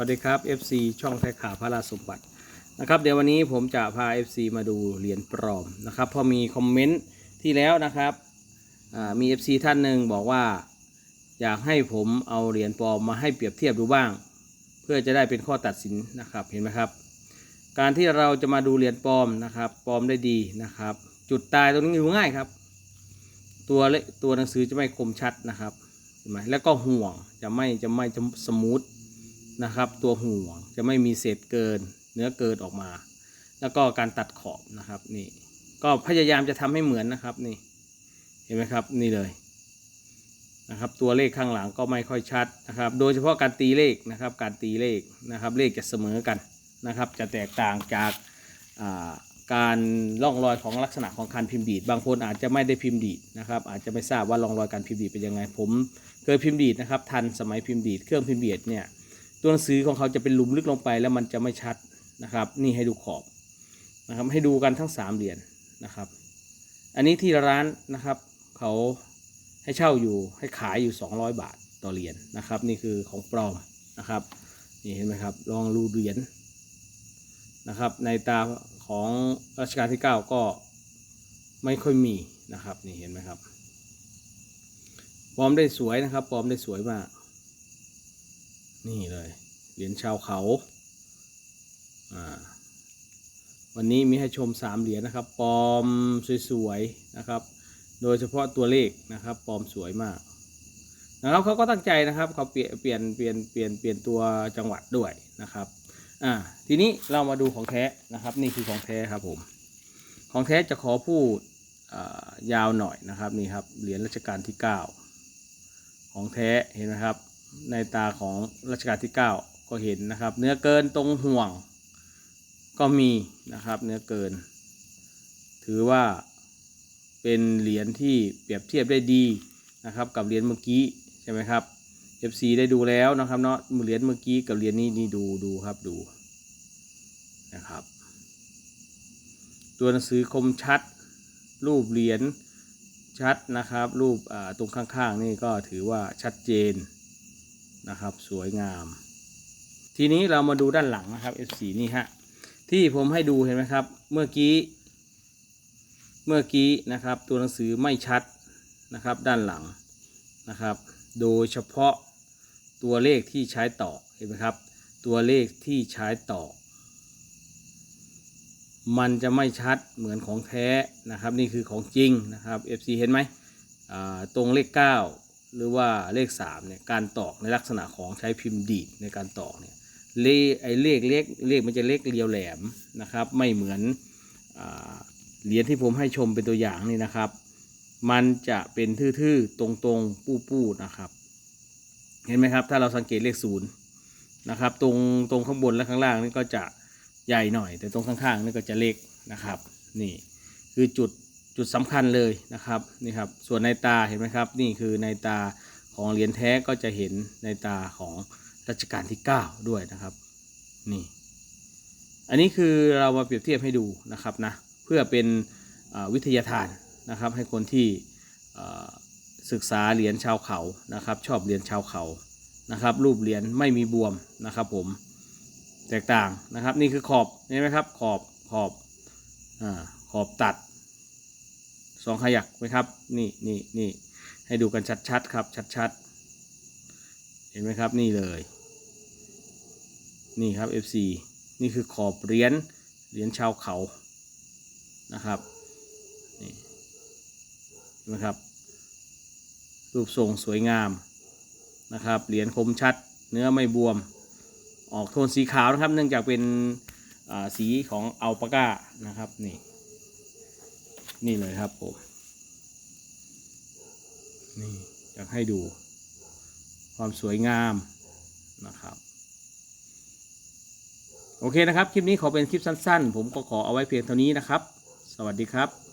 วัสดีครับ FC ช่องแทข่าวพระราสมบัตินะครับเดี๋ยววันนี้ผมจะพา FC มาดูเหรียญปลอมนะครับพอมีคอมเมนต์ที่แล้วนะครับมี FC ท่านหนึ่งบอกว่า อยากให้ผมเอาเหรียญปลอมมาให้เปรียบเทียบดูบ้าง เพื่อจะได้เป็นข้อตัดสินนะครับเห็นไหมครับ การที่เราจะมาดูเหรียญปลอมนะครับปลอมได้ดีนะครับ จุดตายตรงนี้ดูง่ายครับ ตัวเลตัวหนังสือจะไม่คมชัดนะครับเห็นไหมแล้วก็ห่วงจะไม่จะไม่จะสมูท นะครับ ตัวห่วงจะไม่มีเศษเกิน เนื้อเกินออกมา แล้วก็การตัดขอบนะครับนี่ ก็พยายามจะทำให้เหมือนนะครับนี่ เห็นไหมครับนี่เลยนะครับ ตัวเลขข้างหลังก็ไม่ค่อยชัดนะครับ โดยเฉพาะการตีเลขนะครับ การตีเลขนะครับ เลขจะเสมอกันนะครับ จะแตกต่างจากาการล่องรอยของลักษณะของการพิมพ์ดีด บางคนอาจจะไม่ได้พิมพ์ดีดนะครับ อาจจะไม่ทราบว่าร่องรอยการพิมพ์ดีดเป็นยังไงผม เคยพิมพ์ดีดนะครับ ทันสมัยพิมพ์ดีดเครื่องพิมพ์ดีดเนี่ย ตัวหนังสือของเขาจะเป็นหลุมลึกลงไปแล้วมันจะไม่ชัดนะครับ นี่ให้ดูขอบนะครับให้ดูกันทั้งสามเหรียญนะครับ อันนี้ที่ร้านนะครับเขาให้เช่าอยู่ให้ขายอยู่ 200 บาทต่อเหรียญนะครับ นี่คือของปลอมนะครับนี่เห็นไหมครับลองรูเหรียญนะครับ ในตาของรัชกาลที่ 9 ก็ไม่ค่อยมีนะครับนี่เห็นไหมครับปลอมได้สวยนะครับปลอมได้สวยมาก นี่เลย เหรียญชาวเขาอ่าวันนี้มีให้ชมสามเหรียญนะครับ ปลอมสวยๆนะครับ โดยเฉพาะตัวเลขนะครับ ปลอมสวยมากนะครับเขาก็ตั้งใจนะครับเขาเปลี่ยนเปลี่ยนเปลี่ยนเปลี่ยนเปลี่ยนตัวจังหวัดด้วยนะครับอ่าทีนี้เรามาดูของแท้นะครับ นี่คือของแท้ครับผม ของแท้จะขอพูดอ่ายาวหน่อยนะครับนี่ครับเหรียญรัชกาลที่ 9 ของแท้เห็นไหมครับ ในตาของรัชกาลที่ 9 ก็เห็นนะครับ เนื้อเกินตรงห่วงก็มีนะครับเนื้อเกิน ถือว่าเป็นเหรียญที่เปรียบเทียบได้ดีนะครับ กับเหรียญเมื่อกี้ใช่ไหมครับ FC ได้ดูแล้วนะครับเนาะเหรียญเมื่อกี้กับเหรียญนี้นี่ดูดูครับดูนะครับ ตัวหนังสือคมชัด รูปเหรียญชัดนะครับ รูปตรงข้างๆนี่ก็ถือว่าชัดเจน นะครับ สวยงาม ทีนี้เรามาดูด้านหลังนะครับ F4 นี่ฮะที่ผมให้ดูเห็นไหมครับ เมื่อกี้ เมื่อกี้นะครับ ตัวหนังสือไม่ชัดนะครับ ด้านหลังนะครับ โดยเฉพาะตัวเลขที่ใช้ต่อเห็นไหมครับ ตัวเลขที่ใช้ต่อ มันจะไม่ชัดเหมือนของแท้นะครับ นี่คือของจริงนะครับ FC เห็นไหมตรงเลข 9 หรือว่าเลข3เนี่ยการตอกในลักษณะของใช้พิมพ์ดีดในการตอกเนี่ยเลขไอ้เลขเล็กเลขมันจะเล็กเรียวแหลมนะครับ ไม่เหมือนเหรียญที่ผมให้ชมเป็นตัวอย่างนี่นะครับ มันจะเป็นทื่อๆตรงๆปู้ๆนะครับ เห็นไหมครับถ้าเราสังเกตเลขศูนย์นะครับ ตรงตรงข้างบนและข้างล่างนี่ก็จะใหญ่หน่อย แต่ตรงข้างๆนี่ก็จะเล็กนะครับ นี่คือจุด จุดสำคัญเลยนะครับนี่ครับส่วนในตาเห็นไหมครับ นี่คือในตาของเหรียญแท้ก็จะเห็นในตาของรัชกาลที่ 9 ด้วยนะครับนี่อันนี้คือเรามาเปรียบเทียบให้ดูนะครับนะเพื่อเป็นวิทยาทานนะครับ ให้คนที่ศึกษาเหรียญชาวเขานะครับ ชอบเหรียญชาวเขานะครับ รูปเหรียญไม่มีบวมนะครับ ผมแตกต่างนะครับ นี่คือขอบเห็นไหมครับขอบขอบอขอบตัด สองขยักไหมครับ นี่นี่นี่ให้ดูกันชัดๆครับ ชัดๆ เห็นไหมครับนี่เลย นี่ครับ FC นี่คือขอบเหรียญเหรียญชาวเขานะครับนี่เห็นไหมครับ รูปทรงสวยงามนะครับเหรียญคมชัด เนื้อไม่บวม ออกโทนสีขาวนะครับ เนื่องจากเป็นสีของอัลปาก้านะครับนี่ นี่เลยครับผม นี่อยากให้ดู ความสวยงามนะครับ โอเคนะครับ คลิปนี้ขอเป็นคลิปสั้น ๆ ผมก็ขอเอาไว้เพียงเท่านี้นะครับ สวัสดีครับ